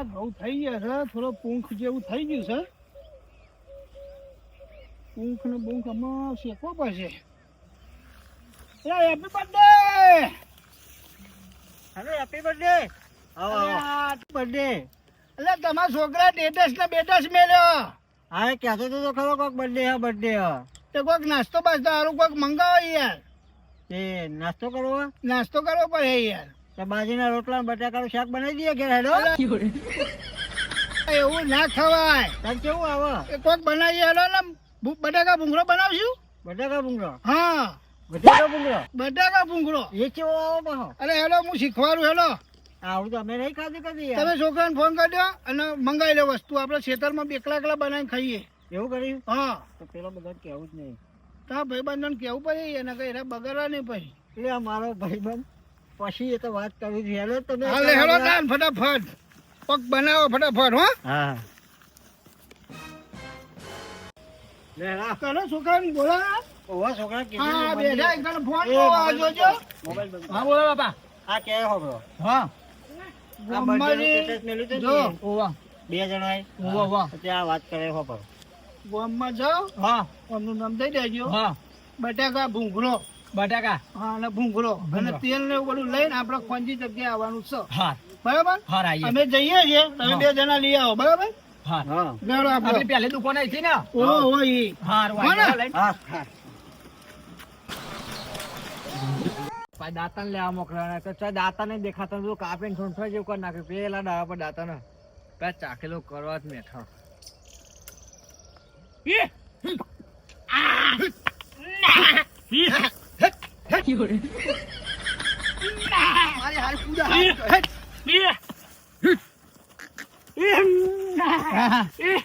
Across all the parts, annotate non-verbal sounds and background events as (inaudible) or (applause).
પેલા ઘઉં થઈ ગયા છે. થોડો પૂંખ જેવું થઈ ગયું છે. પૂંખ ને બૂંખ આમાં શેકવો પડશે. Happy birthday hello happy birthday birthday એટલે તમારા છોકરા ડેટસ ને બેટસ મેલ્યો હા કહેતો તો તો ખરો કોઈક બર્થડે હા બર્થડે હા. તે કોઈક નાસ્તો બાસ્તો સારું કોઈક મંગાવો યાર. એ નાસ્તો કરવો? નાસ્તો કરવો પડે યાર. તો બાજરીના રોટલા ને બટાકાનું શાક બનાવી દઈએ ઘેર હેડો. (laughs) એવું ના ખવાય તાર કેવું આવે? એ કોઈક બનાવીએ હેલો ને બટાકા ભૂંગળો બનાવશું? બટાકા ભૂંગળો? હા. બટાકા ભૂંગળો? બટાકા ભૂંગળો. એ કેવો આવો પાછો અરે હેલો હું શીખવાડું હેલો આવું તો અમે નહીં ખાધી કદી તમે છોકરાને ફોન કરી દો અને મંગાવી લો વસ્તુ. આપણે ખેતરમાં બેકલા એકલા બનાવીને ખાઈએ. એવું કર્યું? હા. તો પેલો બધા કેવું જ નહીં. તા ભાઈ બંધન કેવું પડે? એને કઈ બગડવા નહીં પછી એટલે આ મારો ભાઈબંધ પછી એ તો વાત કરી છે. હેલો તમે હાલે હેલો દાન ફટાફટ. પગ બનાવો ફટાફટ હો. હા. લે રા કરો છોકરાને બોલા ઓવા છોકરા કે હા બેઠા મંદિર. ફોન આ જોજો. મોબાઈલ હા બોલો બાપા. આ કે હા તે. ઓવા બે જણાએ. ઓવા વાહ ત્યાં વાત કરે હોબળો ગોમમાં જાઓ. હા. એમનું નામ દઈ દેજો. હા. બટાકા ભૂંગળો. બટાકા? હા અને ભૂંગળો. અને તેલ ને એવું બધું લઈને આપણે ખોંજી જગ્યાએ આવવાનું છે. હા બરાબર? હા અમે જઈએ છીએ. તમે બે જણા લઈ આવો. બરાબર? હા. આપણી પહેલી દુકાન આવી હતી ને? ઓ ઓ હા હા દાંતણ લેવા મોકલવાના તો ચા દાંતા નહીં દેખાતા તો કાપીને ઠૂંઠો જેવું કરી નાખ્યું પેલા ડાળા પર દાંતા ને પેલા ચાખેલો કરવા જ મેઠો.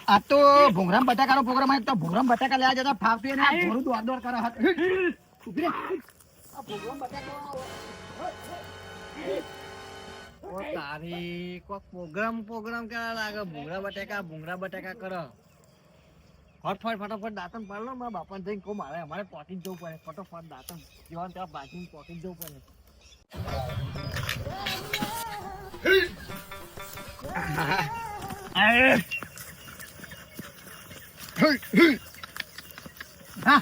આ તો ભૂંગરામ બટાકાનો પ્રોગ્રામ આવ્યો તો ભૂંગરામ બટાકા લેવા જતા ફાવતી અને ભોરું દોર દોર કરે હાથ. ઊભી રહે. આ ભૂંગરામ બટાકા તારી કોક પ્રોગ્રામ પ્રોગ્રામ કેવા લાગે ભૂંગરા બટાકા ભૂંગરા બટાકા કરે ફટફટ ફટાફટ દાંતન પાડલો મારા બાપાને જઈને કહું મારે અમારે પહોંચી જવું પડે. ફટોફટ દાંતન જીવન ત્યાં બાજુ પહોંચી જવું પડે. હા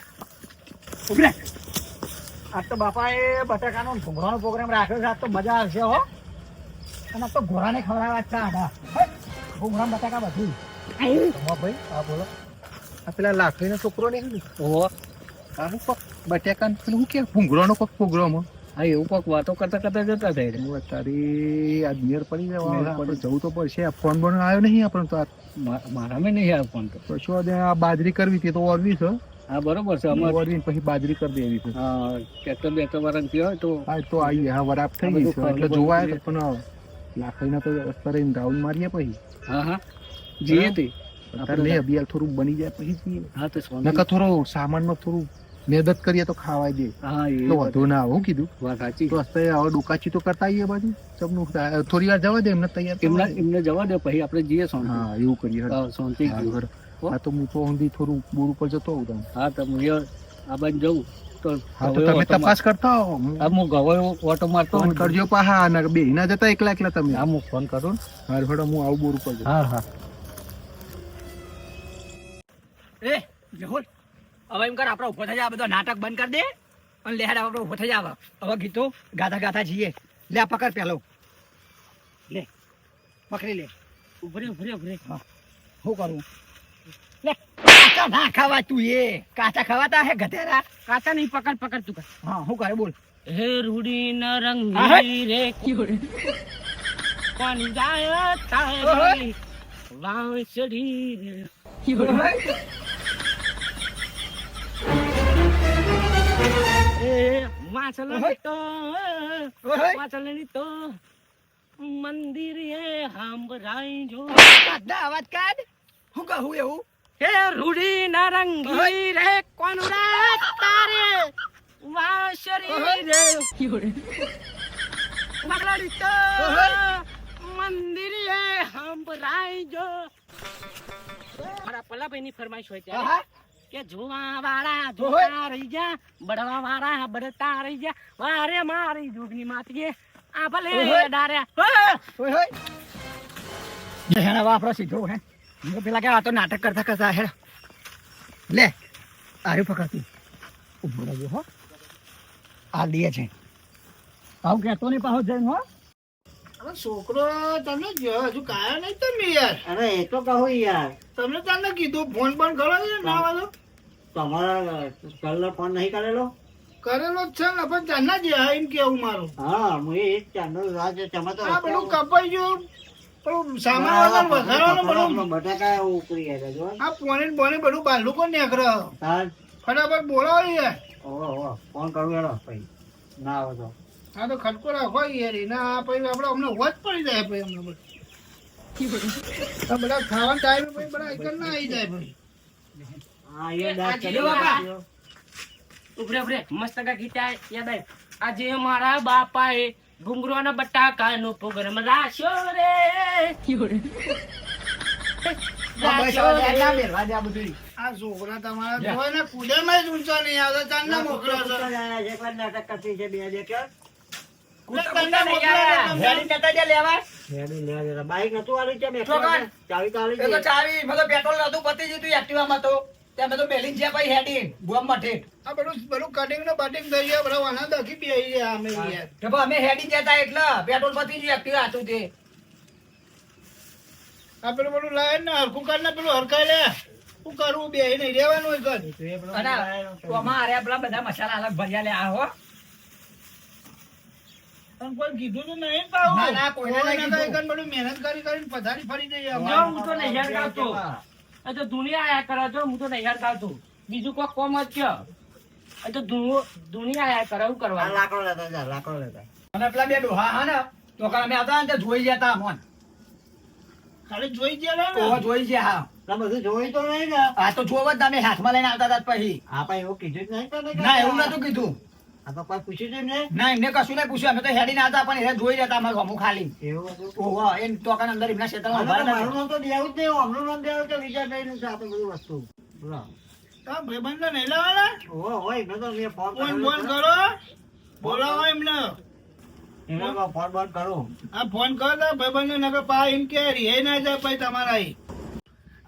ઊભી રહે. આજ તો બાપાએ બટાકાનો ને પ્રોગ્રામ રાખ્યો છે આજ તો મજા આવશે હો. અને તો ઘોડાને ખવડાવવા જ હતા આડા બટાકા બધું. હા ભાઈ હા બોલો. પેલા લાકડીનો છોકરો ને ઓહો આ હું કોક પેલું હું કે ભૂંગળાનો કોક પ્રોગ્રામ હા એવું કોક વાતો કરતા કરતા જતા થઈ હું તારી આ નિયર પડી જવા જવું તો પડશે. ફોન બોન આવ્યો નહીં આપણને તો મારા મેં નહીં આવ્યો ફોન તો. શું આ બાજરી કરવી હતી? તો ઓરવી છે. હા બરોબર છે. અમારે ઓરવી પછી બાજરી કરી દેવી છે. હા ટ્રેક્ટર બે તો કહેવાય હોય તો હા તો આવીએ હા વરાપ થઈ ગઈ છે. એટલે જોવાય પણ લાકડીના તો અત્યારે રાઉન્ડ મારીએ પછી. હા હા. જઈએ તે. અત્યારે અભિયાલ થોડું બની જાય પછી હા તો નકર થોડો સામાનમાં થોડું મહેનત કરીએ તો ખાવાય દે. હા એ ના હું કીધું. વાત સાચી. તો અત્યારે હવે ડુકાચી તો કરતા આવીએ બાજુ. સબનું થોડી વાર જવા દે એમને તૈયાર એમને એમને જવા દે પછી આપણે જઈએ હા એવું કરીએ. હળો. હા હા. હા તો હું તો ઊંધી થોડું બોર ઉપર જતો હોઉં તમે. હા તો હું આ બાજુ જવું તો હા તમે તપાસ કરતા હો. હું ગવાયો ઓટો મારતો ફોન કરજો પાહા અને બે ના જતા એકલા એકલા તમે. હા હું ફોન કરું ને. હું આવું બોર ઉપર હા હા. હવે એમ કર આપણે ઊભો થઈ જાય બધો નાટક બંધ કરી દે અને લેહાડ આપણે ઊભો થઈ જાવ હવે. ગીતો ગાથા ગાથા જઈએ લે આ પકડ પેલો. લે પકડી લે. ઉભરે ઉભરે ઉભરે હા. શું કરું? લે કાચા ના ખાવા તું એ. કાચા ખવાતા હે ગધેરા કાચા નહીં પકડ પકડ તું હા શું કરે? બોલ. હે રૂડી ન રંગી રે. કોની જાય તારી વાંસળી રે. એ વાંસળી તો વાંસળી તો મંદિર એ હાંભરાઈ જો. કાઢના અવાજ કાઢ શું કહું એવું? હે રૂડી ના રે કોણ રે તારે? વાંસળી રે. વાંસળી તો મંદિર એ હાંભરાઈ જો. મારા પલ્લાભાઈ ની ફરમાઈશ હોય ત્યારે. કે જોવા વાળા જોવા રહી જા બળવા વાળા બળતા રહી જા વારે મારી જોગની માતીએ આ ભલે ડાર્યા ઓય હોય હેડ હવે આપણો સીધો હે. પેલા કે આ તો નાટક કરતા કરતા હે લે આર્યું પકડતું. ઊભો રહ્યો હો. આ લીએ છે. આવું કહેતો નહીં પાહો જઈને હો. છોકરો તમે હજુ કાયા નહીં તમે યાર. અરે એ તો કહું યાર. તમે તમને કીધું ફોન પણ કરો ને ના વાળો તમારા કલર ફોન નહીં કરેલો? કરેલો જ છે ને પણ ચાંદના જ એમ કેવું મારું. હા હું એ જ ચાંદો રાજ તમે તો આ બધું કપાઈ ગયું. પેલું સામાન વગર વધારવાનું બધું. બટાકા ગયા જો. આ પોણી ને બધું બાલું કોણ નીકળે? તાર ફટાફટ બોલાવો યાર. ઓહો ફોન કરું પછી ના આવે તો. આ તો ખટકો હોય યાર ના પછી આપણે અમને વચ પડી જાય ભાઈ અમને બધા. આ બધા ખાવાના ટાઈમ પછી બધા આઈકન ના આવી જાય ભાઈ. હા એ આ દાંત બાપા. નાખ્યો. ઉપરે ઉપરે મસ્ત કા ગીતા યાદ આવે આજે મારા બાપાએ ઘુંઘરોના બટાકાનો પ્રોગ્રામ રાખ્યો રે. રાખ્યો રે. આ છોકરા તમારા કુડે માં ઊંચા નહીં આવતા ચાંદના મોકલો નાટક કરતી છે બે બે પેટ્રોલ પતી જ એક્ટિવામાં તો. ત્યાં મેં તો બેલીન જ્યાં પછી હેડી. બોમ્બ મઠે. આ બધું બધું કટિંગ ને બટિંગ થઈ ગયા બધા વાના દખી બેહી ગયા અમે યાર. તો પણ અમે હેડી જતા એટલે પેટ્રોલ પતી ગયું એક્ટિવા હતું તે. આ પેલું બધું લાય ને હરખું ને પેલું હરખાય લે. શું કરવું બે નહીં રહેવાનું હોય ઘર પેલો અને બધા મસાલા અલગ ભર્યા લે આ હો. પણ કોઈ કીધું તો નહીં પાવું ના, ના, કોઈને નહીં કીધું. બધું મહેનત કરી કરીને પથારી ફરી જઈએ જો હું તો નહીં યાર ગાવતો આ તો દુનિયા આયા કરે જો હું તો નહીં યાર ગાવતો બીજું કોઈ કોમ જ છે આ તો દુનિયા આયા કરે એવું આ લાકડો લેતા જા લાકડો લેતા. અને પેલા બે ડોહા હા ને તો કાલ અમે આવતા ને જોઈ જતા અમોન ખાલી જોઈ ગયા ને? જોઈ ગયા હા. બધું જોઈ તો નહીં ને. આ તો જોવ જ તમે હાથમાં લઈને આવતા હતા પછી. આપણે એવું કીધું જ નહીં ના એવું નતું કીધું. કોઈ પૂછ્યું જ ના? એમને કશું નહીં પૂછ્યું. અમે તો હેડીને આવતા પણ એ જોઈ જતા અમારું હમું ખાલી. એવું ઓહો એ તો અંદર એમના ક્ષેત્રમાં આ ઊભા તો રહેતા મારું નામ તો દેવું જ નહીં. હમણાં નામ દેવું તો વિચાર નહીં છે આ તો વસ્તુ. બોલો ભાઈબંધને નહીં લાવવાના? ઓહો હોય મેં તો મેં ફોન ફોન ફોન. કરો? બોલાવો એમને. એને તો ફોન બોન આ ફોન કરો તો ભાઈબંધને નકર પા એમ કે રિહાઈ ના જાય પછી તમારા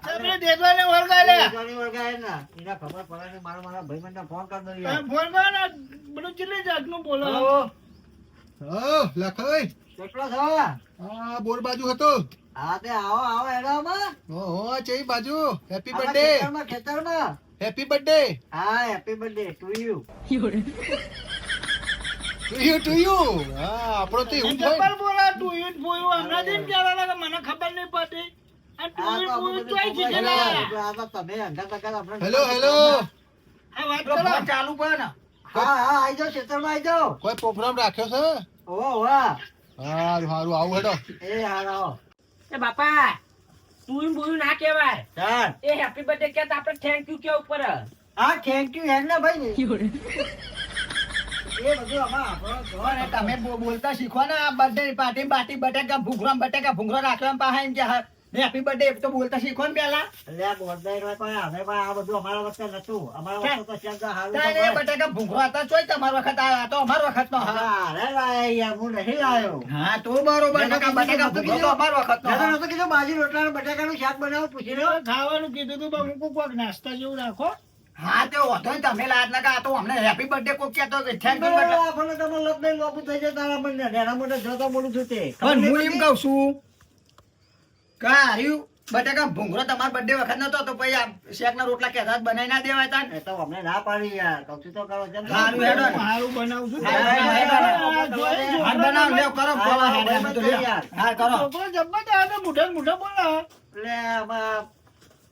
તમને દેખવાને વળગા લે ઘણી ને. એના ખબર પડે ને મારા મારા ભાઈબંધને ફોન કરી દઉં ફોન કરો ને બધું ચીલી જાતનું બોલો. હા લખાઈ કેટલો છો હા બોર બાજુ હતો. હા તે આવો આવો એડામાં ઓહો ચઈ બાજુ? હેપી બર્થડે ખેતરમાં ખેતરમાં. હેપી બર્થડે હા happy birthday to you to you to you હા આપણો તો એવું બોલા તું યુ હમણાં જ કહેવા મને ખબર નહીં પડતી. Hello hello. આ વાત પેલો કરો. ફોન ચાલુ પણ હા હા આઈ જાઓ ખેતરમાં આઈ જાઓ. કોઈ પ્રોગ્રામ રાખ્યો છે? ઓહો વાહ. સારું સારું આવું હેડો. એ હારો એ બાપા તું બોલું ના કહેવાય. એ હેપી બર્થડે કે આપણે થેન્ક યુ કે ઉપર હા થેન્ક યુ હેડ ને ભાઈ. તમે બો- બોલતા શીખો ને આ બર્થડે પાર્ટી બાટી બટેકા ભૂંગળા બટેકા ભૂંગળા રાખવા પાસે એમ કે હેપી બર્થડે તો બોલતા શીખો ને પેલા એટલે બોલતા હોય પણ પણ આ બધું અમારા વખતે નતું અમારા વખતે તો શબ્દ હાલ. બટેકા ભૂંગળા હતા ચોય તમારો વખત આ તો અમારો વખત નો હા અરે યાર, હું નહીં લાયો હા તો બરોબર બટાકા બટેકા તો કીધું. અમારો વખત નો હા. નતું કીધું બાજી રોટલા બટાકાનું શાક બનાવો પૂછી લો ખાવાનું કીધું તું પણ મૂકું કોક નાસ્તા જેવું રાખો હા તે નહીં તમે લાજ નકા આ તો અમને હેપી બર્થડે કોક કહેતો કે થેન્ક યુ બરાબર, આપણને તમે લગ્ન લોબુ થઈ જાય તારા બંને. નેના મોઢે જોતા બોલું છું તે. પણ હું એમ કહું છું કે હાર્યું બટેકા ભૂંગળો તમારો બર્થડે વખત નતો તો પછી આ શેકના રોટલા કેતા જ બનાવી ના દેવાય તા એ તો અમને ના પાડી યાર કૌશિક તો કરો છે ને. હારું હેડો. સારું બનાવું છું હા, હા, હા, હા. આ જોઈ જો. હાથ બનાવ લેવ કરો બોલા હેડે તો યાર. હા કરો જબ્બર આ તો મૂઢે મુઢે મૂઢે બોલે એટલે આમાં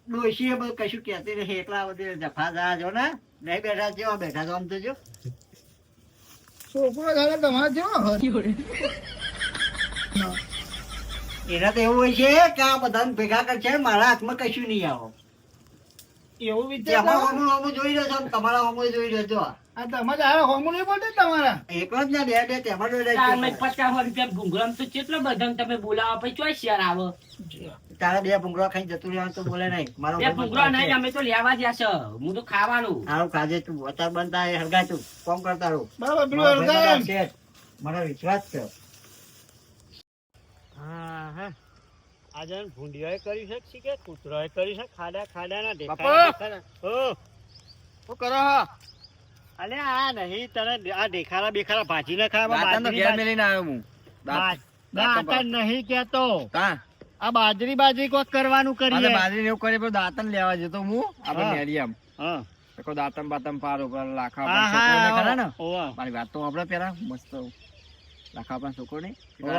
ડોશીએ બધું કશું કહેતી નહીં એકલા બધી જફા જા જો ને નહીં બેઠા જો બેઠા તો આમ તો જો છોકરો દાદા તમારે જેવો હોય. એના તો એવું હોય છે કે આ બધાને ભેગા કરશે મારા હાથમાં કશું નહીં આવો. એવું વિચાર તેમાં કરો. હોમું હોમું જોઈ રહ્યો છો તમારા હોમું જોઈ રહ્યો છો. આ તમારે હારે હોમું નહીં બોલતું તમારા. એકલો જ ને બે બે તેમાં જોઈ તાર રહ્યો મેં પચાસ રૂપિયા ઘુંઘરામ તો કેટલો બધાને તમે બોલાવો પછી ચોઈ શેર આવો. તારા બે ભૂંગળા ખાઈ જતું રહેવાનું તો બોલે નહીં. મારો બે નહીં અમે તો લેવા જ્યા છે. હું તો ખાવાનું. સારું ખાજે તું. અત્યારે બનતા એ તું. કોમ કરતા રહું. બરાબર. મને વિશ્વાસ છે. હા. આજે ભૂંડિયાએ કરી છે કે કૂતરાએ કરી છે ખાડા ખાડા ના દેખાય. ઓ. શું કરો હો? અલે આ નહીં તને આ દેખાડા બેખારા ભાજી ના ખાવા બાજરી ઘેર મેલીને આવ્યો હું. દાંત- દાંતણ દાંતણ નહીં કેતો આ બાજરી બાજરી કોક કરવાનું કરીએ. બાજરી એવું કરીએ પણ દાંતન લેવા જતો હું. આપણે. નેરી આમ. હા. દાંતમ બાતમ પારો પર લાખા ખરા ને? મારી વાત તો આપણે પેલા મસ્ત. લાખા પણ છોકરો ને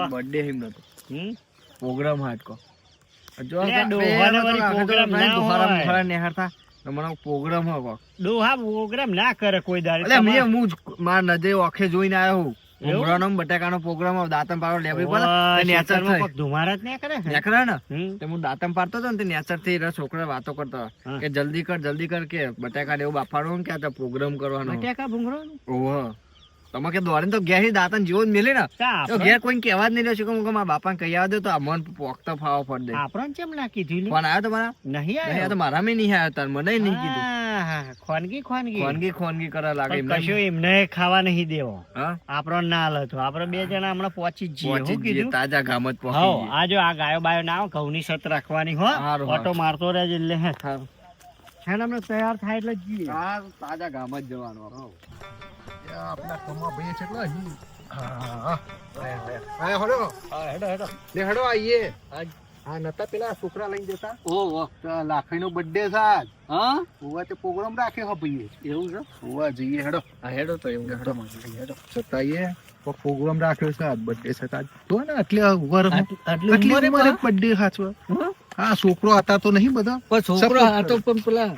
બર્થડે હિમ નતો હમ? પ્રોગ્રામ હાટ કો જો ના હોય. મને પ્રોગ્રામ. ડોહા ના કરે કોઈ દાડે. એટલે મેં હું જ નજરે ઓખે જોઈને આવ્યો હું. ઉમરાનો બટાકાનો પ્રોગ્રામ આવે, પાડો લેવી પડે નેચર થઈ. કોક જ ના કરે? છે. ને? તે હું દાતમ પાડતો હતો ને તે નેચરથી છોકરા વાતો કરતો કે જલ્દી કર જલ્દી કર કે બટાકા ને એવું બાફાડો કે આ પ્રોગ્રામ કરવાનો. બટાકા ભૂંગળાનું? ઓહો. તમે કે દોડીને તો ઘેર દાંતણ જીવન મેલે ને? તો ઘેર કોઈ કહેવા જ નહીં રહ્યો છે કે મારા બાપા ને કહી આવ્યો તો આ મન પોખતો ફાવો ફળ દે. આપણને કેમ ના કીધું? ફોન આવ્યો તમારા? નહીં આવ્યો? તો મારા મેં નહીં આવ્યો તાર મને નહીં કીધું. ખોનગી ખોનગી. ખોનગી ખોનગી કરવા લાગે એમને. કશું એમને ખાવા નહીં દેવો. આપણો ના હાલત આપણે બે જણા હમણાં પહોંચી જ જઈએ પહોંચી જઈએ, તાજા ગામ જ પહોંચી આ જો આ ગાયો બાયો ના આવે ઘઉંની સત રાખવાની હો. ઓટો મારતો રહેજે એટલે હે. હેને હમણાં તૈયાર થાય એટલે જઈએ. તાજા ગામ જ જવાનું હો. આપણા કમા ભાઈ છે એટલા અહીં. હા, હા. આયા હળો. લે હળો આઈએ. હા, નતા પેલા છોકરા લઈને જતા ઓહો તો લાખણીનો birthday છે આજ. હા ઓવા તે program રાખ્યો હે ભાઈએ. એવું છે ઓવા જઈએ હેડો હા, હેડો તો એવું હેડો. program રાખ્યો છે આજ છે આજ. જો ને વરમાં. આટલી ઉંમરે પણ? હા છોકરો હતા તો નહીં બધા પણ છોકરો હતો પણ પેલા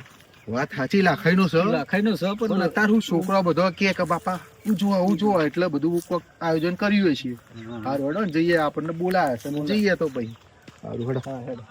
વાત સાચી લાખાઈનો છે. લખાઈનો છે પણ પણ અત્યારે હું છોકરો બધો કે કે બાપા ઉજવો ઉજવો એટલે બધું કોક આયોજન કર્યું છીએ હારું હેડો જઈએ આપણને બોલાવે છે. ને જઈએ તો ભાઈ હારું હેડો.